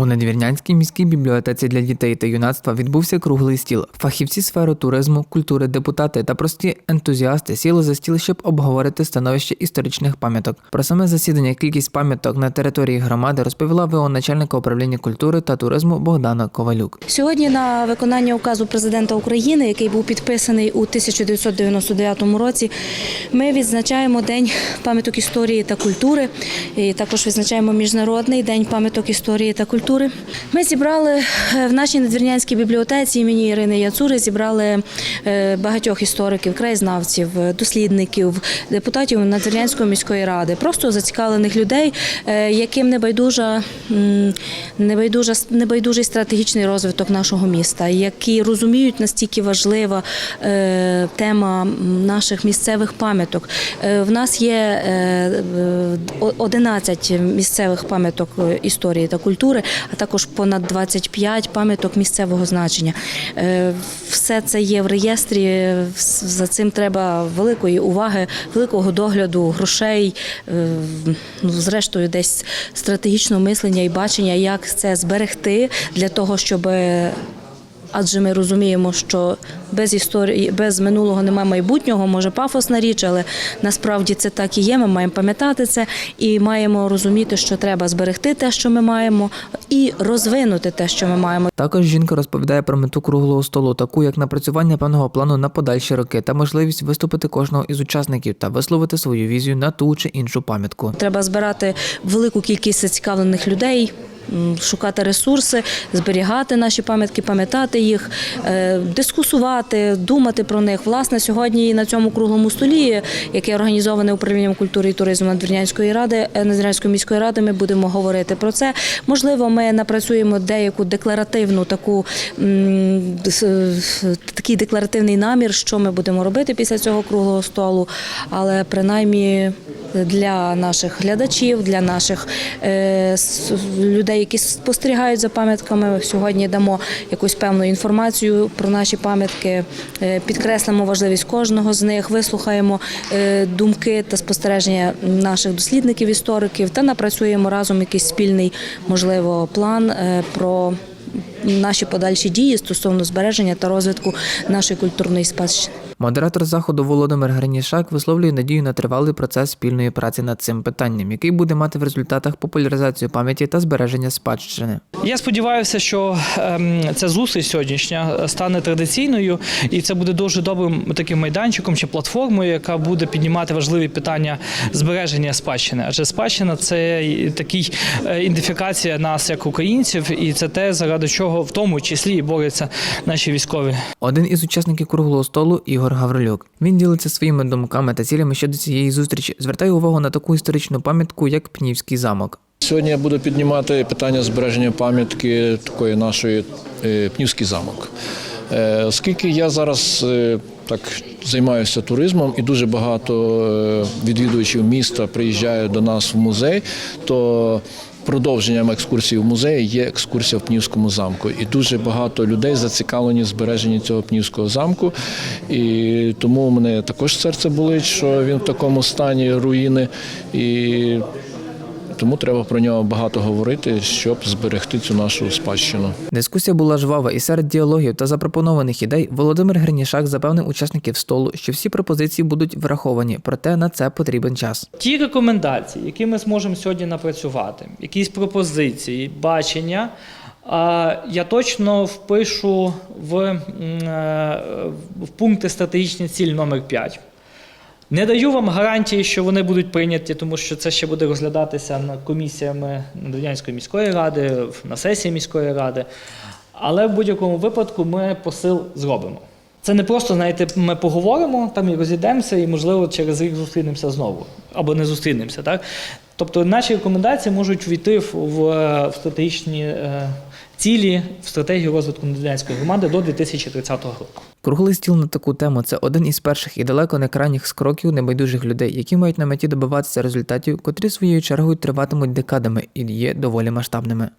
У Надвірнянській міській бібліотеці для дітей та юнацтва відбувся круглий стіл. Фахівці сфери туризму, культури, депутати та прості ентузіасти сіли за стіл, щоб обговорити становище історичних пам'яток. Про саме засідання кількість пам'яток на території громади розповіла ВО начальника управління культури та туризму Богдана Ковалюк. Сьогодні на виконання указу президента України, який був підписаний у 1999 році, ми відзначаємо День пам'яток історії та культури. І також відзначаємо Міжнародний день пам'яток історії та культури. Ми зібрали е, в нашій надвірнянській бібліотеці імені Ірини Яцури зібрали е, багатьох істориків, краєзнавців, е, дослідників, депутатів Надвірнянської міської ради, просто зацікавлених людей, яким не байдужа м, небайдужа небайдужий стратегічний розвиток нашого міста, які розуміють настільки важлива тема наших місцевих пам'яток. В нас є е, е, 11 місцевих пам'яток історії та культури, а також понад 25 пам'яток місцевого значення. Е, все це є в реєстрі. За цим треба великої уваги, великого догляду, грошей, е, ну, зрештою, десь стратегічного мислення і бачення, як це зберегти для того, щоб. Адже ми розуміємо, що без історії, без минулого немає майбутнього, може пафосна річ, але насправді це так і є. Ми маємо пам'ятати це і маємо розуміти, що треба зберегти те, що ми маємо, і розвинути те, що ми маємо. Також жінка розповідає про мету круглого столу, таку як напрацювання певного плану на подальші роки та можливість виступити кожного із учасників та висловити свою візію на ту чи іншу пам'ятку. Треба збирати велику кількість зацікавлених людей. Шукати ресурси, зберігати наші пам'ятки, пам'ятати їх, е, дискусувати, думати про них. Власне, сьогодні на цьому круглому столі, яке організоване управлінням культури і туризму Надвірнянської ради, е, Надвірнянської міської ради, ми будемо говорити про це. Можливо, ми напрацюємо деяку декларативну таку такий декларативний намір, що ми будемо робити після цього круглого столу, але принаймні для наших глядачів, для наших е, людей, які спостерігають за пам'ятками. Сьогодні дамо якусь певну інформацію про наші пам'ятки, е, підкреслимо важливість кожного з них, вислухаємо е, думки та спостереження наших дослідників, істориків та напрацюємо разом якийсь спільний, можливо, план про. Наші подальші дії стосовно збереження та розвитку нашої культурної спадщини. Модератор заходу Володимир Гринішак висловлює надію на тривалий процес спільної праці над цим питанням, який буде мати в результатах популяризацію пам'яті та збереження спадщини. Я сподіваюся, що ем, ця зустріч сьогоднішня стане традиційною, і це буде дуже добрим таким майданчиком чи платформою, яка буде піднімати важливі питання збереження спадщини. Адже спадщина це такий е, ідентифікація нас як українців, і це те, заради чого в тому числі і борються наші військові. Один із учасників круглого столу Ігор Гаврилюк. Він ділиться своїми думками та цілями щодо цієї зустрічі, звертає увагу на таку історичну пам'ятку, як Пнівський замок. Сьогодні я буду піднімати питання збереження пам'ятки такої нашої е, Пнівський замок. Е, Оскільки я зараз е, так займаюся туризмом і дуже багато відвідувачів міста приїжджає до нас в музей, то продовженням екскурсії в музеї є екскурсія в Пнівському замку. І дуже багато людей зацікавлені в збереженні цього Пнівського замку. І тому у мене також серце болить, що він в такому стані руїни. І тому треба про нього багато говорити, щоб зберегти цю нашу спадщину. Дискусія була жвава, і серед діалогів та запропонованих ідей Володимир Гринішак запевнив учасників столу, що всі пропозиції будуть враховані, проте на це потрібен час. Ті рекомендації, які ми зможемо сьогодні напрацювати, якісь пропозиції, бачення. а, Я точно впишу в, е, в пункти стратегічні ціль номер 5. Не даю вам гарантії, що вони будуть прийняті, тому що це ще буде розглядатися на комісіями Надвірнянської міської ради, на сесії міської ради. Але в будь-якому випадку ми посил зробимо. Це не просто, знаєте, ми поговоримо там і розійдемося, і, можливо, через рік зустрінемося знову або не зустрінемося. Так? Тобто наші рекомендації можуть війти в, стратегічні е, цілі, в стратегію розвитку Надвірнянської громади до 2030 року. Круглий стіл на таку тему це один із перших і далеко не крайніх скроків небайдужих людей, які мають на меті добиватися результатів, котрі своєю чергою триватимуть декадами і є доволі масштабними.